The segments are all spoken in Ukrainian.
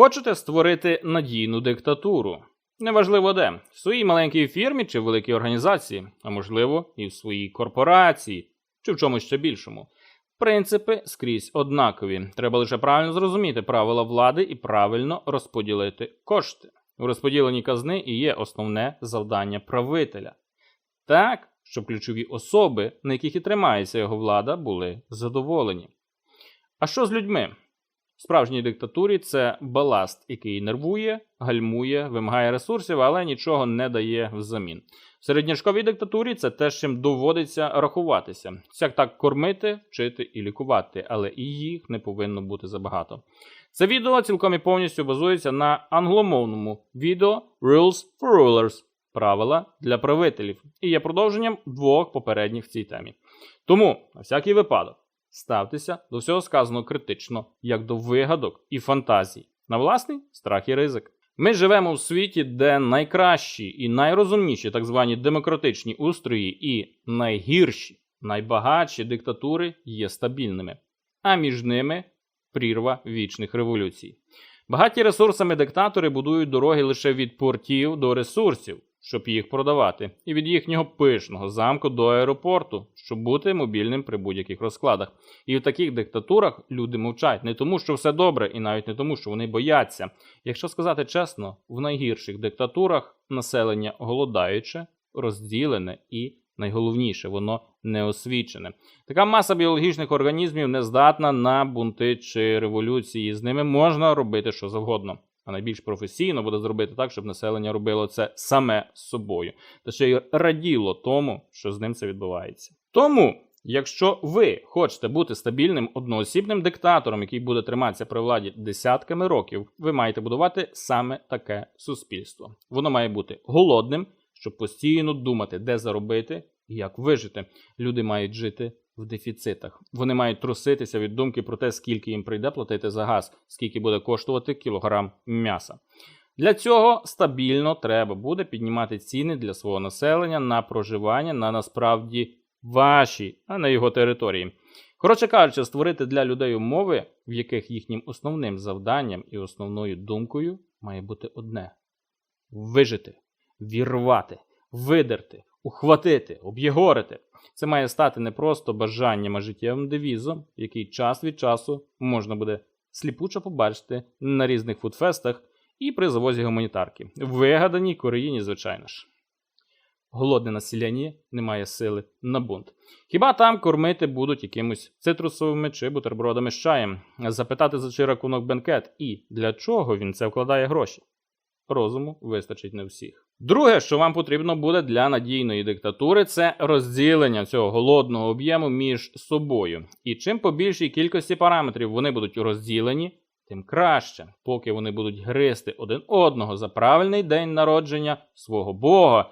Хочете створити надійну диктатуру? Неважливо де, в своїй маленькій фірмі чи в великій організації, а можливо, і в своїй корпорації, чи в чомусь ще більшому. Принципи скрізь однакові. Треба лише правильно зрозуміти правила влади і правильно розподілити кошти. У розподіленні казни і є основне завдання правителя. Так, щоб ключові особи, на яких і тримається його влада, були задоволені. А що з людьми? Справжній диктатурі це баласт, який нервує, гальмує, вимагає ресурсів, але нічого не дає взамін. В середньошковій диктатурі це те, з чим доводиться рахуватися. Всяк так кормити, вчити і лікувати, але і їх не повинно бути забагато. Це відео цілком і повністю базується на англомовному відео Rules for Rulers правила для правителів і є продовженням двох попередніх в цій темі. Тому, на всякий випадок, ставтеся до всього сказаного критично, як до вигадок і фантазій, на власний страх і ризик. Ми живемо в світі, де найкращі і найрозумніші так звані демократичні устрої і найгірші, найбагатші диктатури є стабільними, а між ними прірва вічних революцій. Багаті ресурсами диктатори будують дороги лише від портів до ресурсів, щоб їх продавати, і від їхнього пишного замку до аеропорту, щоб бути мобільним при будь-яких розкладах. І в таких диктатурах люди мовчать не тому, що все добре, і навіть не тому, що вони бояться. Якщо сказати чесно, в найгірших диктатурах населення голодаюче, розділене і найголовніше, воно неосвічене. Така маса біологічних організмів не здатна на бунти чи революції. З ними можна робити що завгодно. А найбільш професійно буде зробити так, щоб населення робило це саме з собою, та ще й раділо тому, що з ним це відбувається. Тому, якщо ви хочете бути стабільним одноосібним диктатором, який буде триматися при владі десятками років, ви маєте будувати саме таке суспільство. Воно має бути голодним, щоб постійно думати, де заробити і як вижити. Люди мають жити в дефіцитах. Вони мають труситися від думки про те, скільки їм прийде платити за газ, скільки буде коштувати кілограм м'яса. Для цього стабільно треба буде піднімати ціни для свого населення на проживання на насправді вашій, а не його території. Коротше кажучи, створити для людей умови, в яких їхнім основним завданням і основною думкою має бути одне: вижити, вірвати, видерти, ухватити, об'єгорити. Це має стати не просто бажанням, а життєвим девізом, який час від часу можна буде сліпуче побачити на різних фудфестах і при завозі гуманітарки. Вигаданій Кореїні, звичайно ж. Голодне населення не має сили на бунт. Хіба там кормити будуть якимось цитрусовими чи бутербродами з чаєм, запитати за чий рахунок бенкет і для чого він це вкладає гроші? Розуму вистачить не всіх. Друге, що вам потрібно буде для надійної диктатури, це розділення цього голодного об'єму між собою. І чим по більшій кількості параметрів вони будуть розділені, тим краще, поки вони будуть гризти один одного за правильний день народження свого Бога,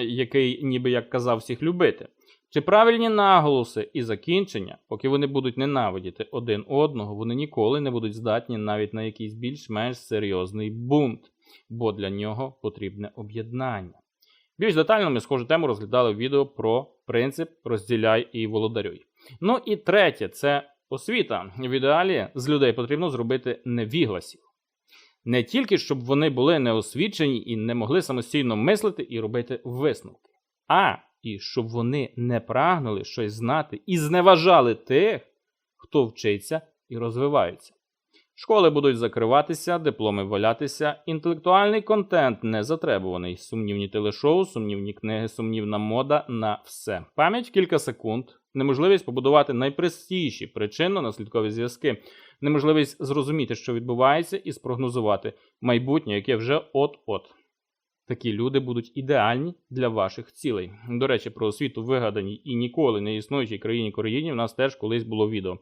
який, ніби як казав, всіх любити. Чи правильні наголоси і закінчення, поки вони будуть ненавидіти один одного, вони ніколи не будуть здатні навіть на якийсь більш-менш серйозний бунт, бо для нього потрібне об'єднання. Більш детально ми схожу тему розглядали в відео про принцип розділяй і володарюй. Ну і третє це освіта. В ідеалі з людей потрібно зробити невігласів. Не тільки щоб вони були неосвічені і не могли самостійно мислити і робити висновки, а і щоб вони не прагнули щось знати і зневажали тих, хто вчиться і розвивається. Школи будуть закриватися, дипломи валятися, інтелектуальний контент не затребуваний, сумнівні телешоу, сумнівні книги, сумнівна мода на все. Пам'ять кілька секунд, неможливість побудувати найпростіші причинно-наслідкові зв'язки, неможливість зрозуміти, що відбувається, і спрогнозувати майбутнє, яке вже от-от. Такі люди будуть ідеальні для ваших цілей. До речі, про освіту вигаданій і ніколи не існуючій країні Кореїні в нас теж колись було відео.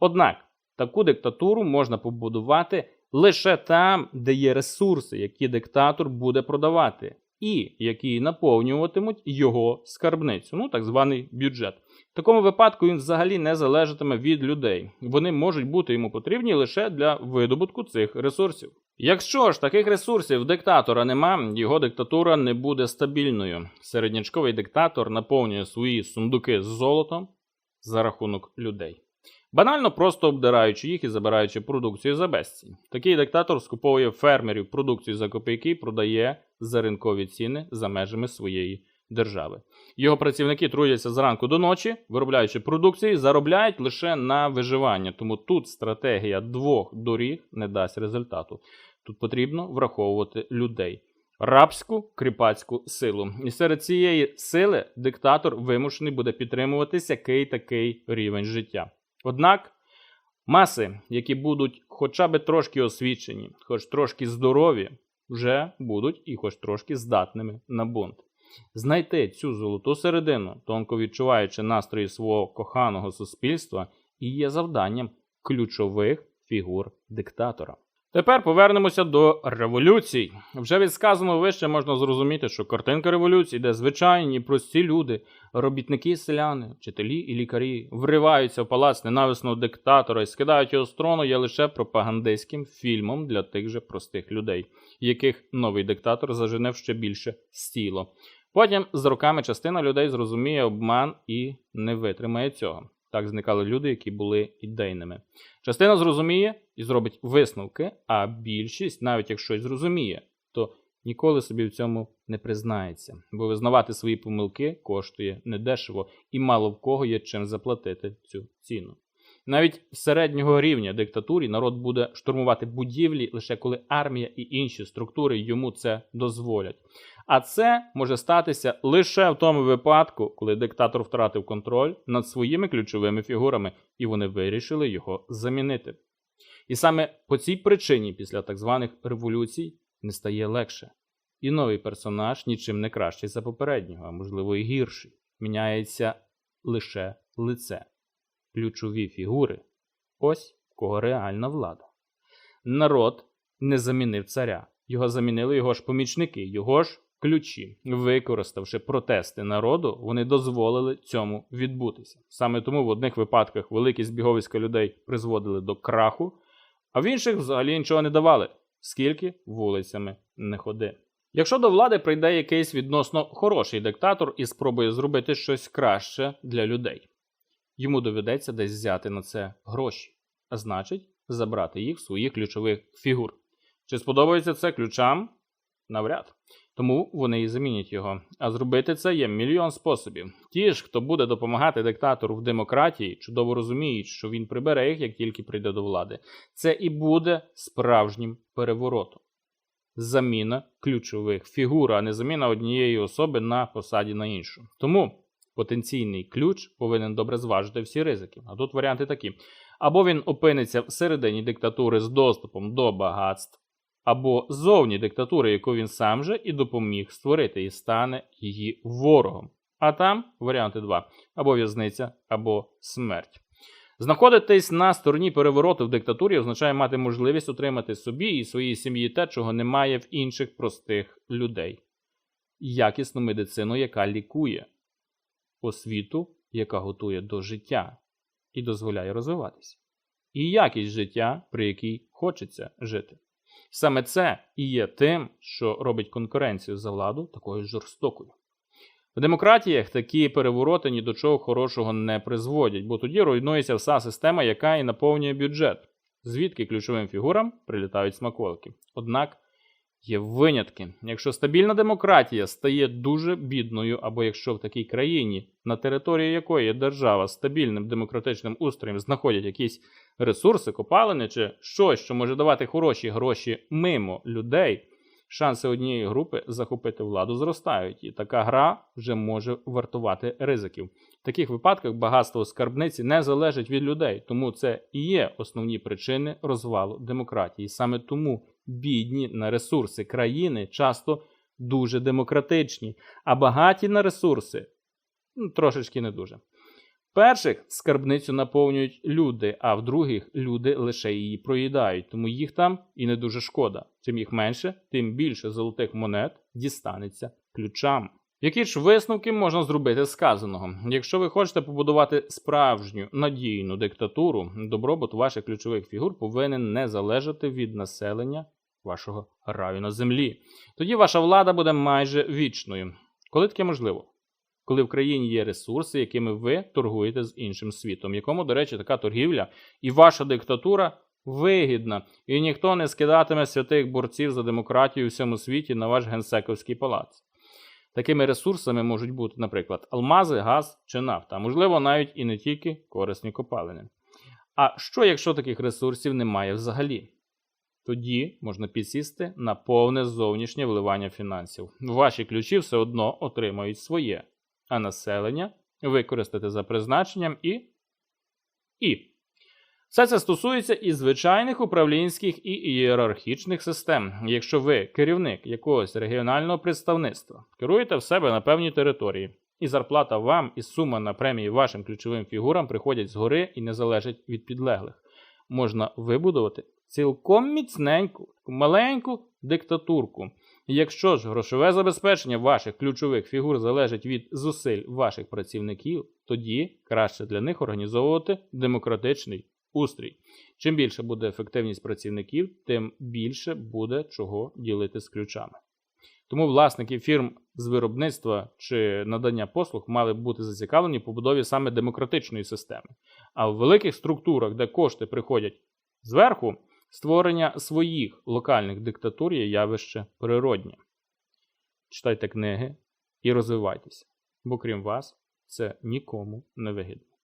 Однак таку диктатуру можна побудувати лише там, де є ресурси, які диктатор буде продавати, і які наповнюватимуть його скарбницю, ну так званий бюджет. В такому випадку він взагалі не залежатиме від людей. Вони можуть бути йому потрібні лише для видобутку цих ресурсів. Якщо ж таких ресурсів диктатора нема, його диктатура не буде стабільною. Середнячковий диктатор наповнює свої сундуки з золотом за рахунок людей. Банально просто обдираючи їх і забираючи продукцію за безцінь. Такий диктатор скуповує фермерів продукцію за копійки продає за ринкові ціни за межами своєї держави. Його працівники трудяться зранку до ночі, виробляючи продукцію, заробляють лише на виживання. Тому тут стратегія двох доріг не дасть результату. Тут потрібно враховувати людей. Рабську кріпацьку силу. І серед цієї сили диктатор вимушений буде підтримувати який такий рівень життя. Однак маси, які будуть хоча б трошки освічені, хоч трошки здорові, вже будуть і хоч трошки здатними на бунт. Знайти цю золоту середину, тонко відчуваючи настрої свого коханого суспільства, і є завданням ключових фігур диктатора. Тепер повернемося до революцій. Вже від сказаного вище можна зрозуміти, що картинка революції, де звичайні прості люди, робітники селяни, вчителі і лікарі вриваються в палац ненависного диктатора і скидають його з трону, є лише пропагандистським фільмом для тих же простих людей, яких новий диктатор заженев ще більше стіло. Потім з роками частина людей зрозуміє обман і не витримає цього. Так зникали люди, які були ідейними. Частина зрозуміє і зробить висновки, а більшість, навіть якщо й зрозуміє, то ніколи собі в цьому не признається, бо визнавати свої помилки коштує недешево і мало в кого є чим заплатити цю ціну. Навіть середнього рівня диктатурі народ буде штурмувати будівлі лише коли армія і інші структури йому це дозволять. А це може статися лише в тому випадку, коли диктатор втратив контроль над своїми ключовими фігурами, і вони вирішили його замінити. І саме по цій причині, після так званих революцій, не стає легше. І новий персонаж нічим не кращий за попереднього, а можливо і гірший. Міняється лише лице. Ключові фігури ось кого реальна влада. Народ не замінив царя, його замінили його ж помічники, його ж ключі. Використавши протести народу, вони дозволили цьому відбутися. Саме тому в одних випадках великі збіговиська людей призводили до краху, а в інших взагалі нічого не давали, скільки вулицями не ходи. Якщо до влади прийде якийсь відносно хороший диктатор і спробує зробити щось краще для людей, йому доведеться десь взяти на це гроші, а значить, забрати їх в своїх ключових фігур. Чи сподобається це ключам? Навряд. Тому вони і замінять його. А зробити це є мільйон способів. Ті ж, хто буде допомагати диктатору в демократії, чудово розуміють, що він прибере їх, як тільки прийде до влади. Це і буде справжнім переворотом. Заміна ключових фігур, а не заміна однієї особи на посаді на іншу. Тому потенційний ключ повинен добре зважити всі ризики. А тут варіанти такі: або він опиниться всередині диктатури з доступом до багатств або зовні диктатури, яку він сам же і допоміг створити, і стане її ворогом. А там варіанти два: або в'язниця, або смерть. Знаходитись на стороні перевороту в диктатурі означає мати можливість отримати собі і своїй сім'ї те, чого немає в інших простих людей. Якісну медицину, яка лікує, освіту, яка готує до життя і дозволяє розвиватися, і якість життя, при якій хочеться жити. Саме це і є тим, що робить конкуренцію за владу такою жорстокою. В демократіях такі перевороти ні до чого хорошого не призводять, бо тоді руйнується вся система, яка і наповнює бюджет, звідки ключовим фігурам прилітають смаколики. Однак є винятки. Якщо стабільна демократія стає дуже бідною, або якщо в такій країні, на території якої держава стабільним демократичним устроєм знаходять якісь ресурси, копалини чи щось, що може давати хороші гроші мимо людей, шанси однієї групи захопити владу зростають, і така гра вже може вартувати ризиків. В таких випадках багатство скарбниці не залежить від людей, тому це і є основні причини розвалу демократії. Саме тому бідні на ресурси країни часто дуже демократичні, а багаті на ресурси ну, трошечки не дуже. Перших скарбницю наповнюють люди, а в других люди лише її проїдають, тому їх там і не дуже шкода. Чим їх менше, тим більше золотих монет дістанеться ключам. Які ж висновки можна зробити сказаного? Якщо ви хочете побудувати справжню надійну диктатуру, добробут ваших ключових фігур повинен не залежати від населення вашого раю на землі. Тоді ваша влада буде майже вічною. Коли таке можливо? коли в країні є ресурси, якими ви торгуєте з іншим світом, якому, до речі, така торгівля і ваша диктатура вигідна, і ніхто не скидатиме святих борців за демократію у всьому світі на ваш генсековський палац. Такими ресурсами можуть бути, наприклад, алмази, газ чи нафта, а можливо, навіть і не тільки корисні копалини. А що, якщо таких ресурсів немає взагалі? Тоді можна підсісти на повне зовнішнє вливання фінансів. Ваші ключі все одно отримають своє, а населення використати за призначенням і. І. Все це стосується і звичайних управлінських і ієрархічних систем. Якщо ви керівник якогось регіонального представництва, керуєте в себе на певній території, і зарплата вам і сума на премії вашим ключовим фігурам приходять згори і не залежать від підлеглих, можна вибудувати цілком міцненьку, маленьку диктатурку. Якщо ж грошове забезпечення ваших ключових фігур залежить від зусиль ваших працівників, тоді краще для них організовувати демократичний устрій. Чим більше буде ефективність працівників, тим більше буде чого ділити з ключами. Тому власники фірм з виробництва чи надання послуг мали б бути зацікавлені в побудові саме демократичної системи. А в великих структурах, де кошти приходять зверху, створення своїх локальних диктатур є явище природнє. Читайте книги і розвивайтеся, бо крім вас, це нікому не вигідно.